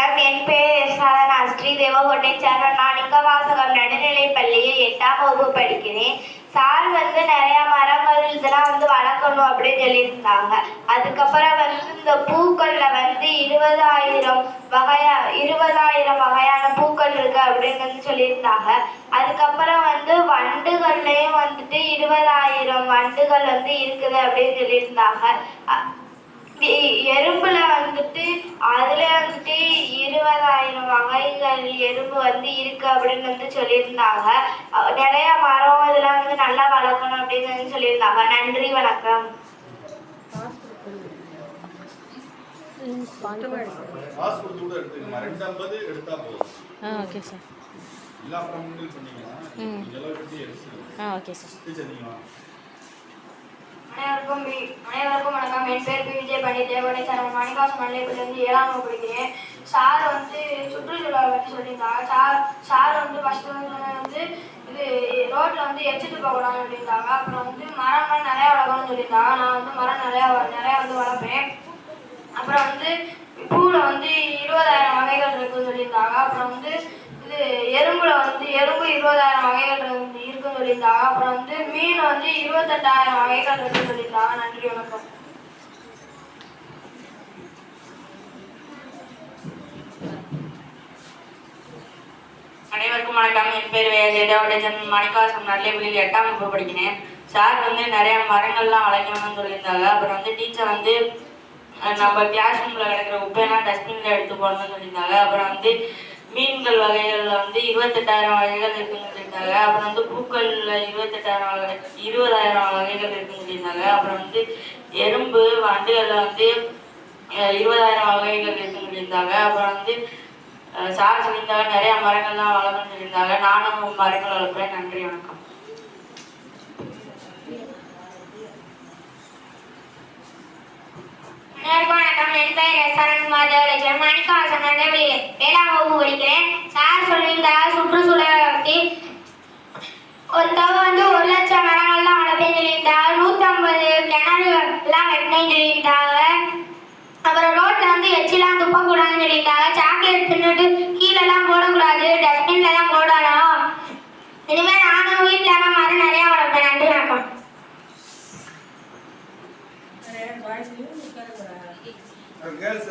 வணக்கம் என் பேர் எஸ்ஆர் ஸ்ரீ தேவகோட்டை நான் லிங்கவாசகம் நடுநிலை பள்ளியில் எட்டாம் வகுப்பு படிக்கிறேன். சார் வந்து நிறைய மரங்கள் இதெல்லாம் வந்து வளர்க்கணும் அப்படின்னு சொல்லியிருந்தாங்க. அதுக்கப்புறம் வந்து இந்த பூக்கள்ல வந்து இருபதாயிரம் வகையா இருபதாயிரம் வகையான பூக்கள் இருக்கு அப்படின்னு வந்து சொல்லியிருந்தாங்க. அதுக்கப்புறம் வந்து வண்டுகள்லையும் வந்துட்டு இருபதாயிரம் வண்டுகள் வந்து இருக்குது அப்படின்னு சொல்லியிருந்தாங்க. எறும்புல வந்துட்டு அதுல வந்துட்டு இருபதாயிரம் வகைகள் எறும்பு வந்து இருக்கு அப்படின்னு வந்து சொல்லியிருந்தாங்க. நிறைய மரம் இதெல்லாம் வந்து நல்லா வளர்க்கணும் அப்படின்னு வந்து சொல்லியிருந்தாங்க. நன்றி வணக்கம். ஆ ஓகே சார் ஓகே சார். அனைவருக்கும் அனைவருக்கும் வணக்கம். என் பேர் பி. விஜய் பண்டிட் தேவகோட்டை சார் மணிகாசம் மல்லிகைப்பள்ளி ஏழாம் படிக்கிறேன். சார் வந்து சுற்றுச்சூழல் பற்றி சொல்லியிருந்தாங்க. சார் சார் வந்து ஃபஸ்ட்டு வந்து வந்து இது ரோட்டில் வந்து எச்சிட்டு போகக்கூடாதுன்னு சொல்லியிருந்தாங்க. அப்புறம் வந்து மரம்லாம் நிறையா வளர்க்கணும்னு சொல்லியிருந்தாங்க. நான் வந்து மரம் நிறையா வ- நிறையா வந்து வளர்ப்பேன். அப்புறம் வந்து பூவில் வந்து இருபதாயிரம் வகைகள் இருக்குன்னு சொல்லியிருந்தாங்க. அப்புறம் வந்து இது எறும்புல வந்து எறும்பு இருபதாயிரம் வகைகள் இருந்து- இருக்குன்னு சொல்லியிருந்தாங்க. அப்புறம் வந்து மீன் வந்து இருபத்தெட்டாயிரம் வகைகள் இருக்குன்னு சொல்லியிருந்தாங்க. நன்றி வணக்கம். அனைவருக்கும் வணக்கம் என் பேர் ஜெயதேவடேஜன் மணிக்காசம் நல்லபள்ளியில் எட்டாம் வகுப்பு படிக்கிறேன். சார் வந்து நிறைய மரங்கள்லாம் வளைக்கணும்னு சொல்லியிருந்தாங்க. அப்புறம் வந்து டீச்சர் வந்து நம்ம கிளாஸ் ரூமில் கிடக்கிற குப்பையெல்லாம் டஸ்ட்பினில் எடுத்து போடணும்னு சொல்லியிருந்தாங்க. அப்புறம் வந்து மீன்கள் வகைகளில் வந்து இருபத்தெட்டாயிரம் வகைகள் இருக்குன்னு சொல்லியிருந்தாங்க. அப்புறம் வந்து பூக்களில் இருபத்தெட்டாயிரம் வகை இருபதாயிரம் வகைகள் இருக்குன்னு சொல்லியிருந்தாங்க. அப்புறம் வந்து எறும்பு வண்டுகளில் வந்து இருபதாயிரம் வகைகள் இருக்குன்னு சொல்லியிருந்தாங்க. அப்புறம் வந்து சார் சொல்லியிருந்தாங்க நிறைய மரங்கள்லாம் வளர்க்கணும்னு சொல்லியிருந்தாங்க. நானும் மரங்கள் வளர்ப்பேன் நன்றி வணக்கம். வணக்கம். என் பெயர் ஏழாம் வகுப்பு படிக்கிறேன் சார் சொல்லியிருந்தாங்க சுற்றுச்சூழலை பற்றி ஒருத்தவங்க வந்து ஒரு லட்சம் மரங்கள்லாம் வளர்ப்பேன்னு சொல்லியிருந்தாங்க நூற்றம்பது கிணறு எல்லாம் வெட்டினேன்னு சொல்லியிருந்தாங்க. அப்புறம் ரோட்ல எச்சிலாம் துப்பக்கூடாதுன்னு சொல்லியிருந்தாங்க சாக்லேட் தின்னுட்டு கீழெல்லாம் போடக்கூடாது. டஸ்ட்பின்ல தான் போடணும். இனிமேல் நானும் வீட்டில் எல்லாம் மரம் நிறையா வளர்ப்பேன். நன்றி வணக்கம். கேர்ள்ஸ்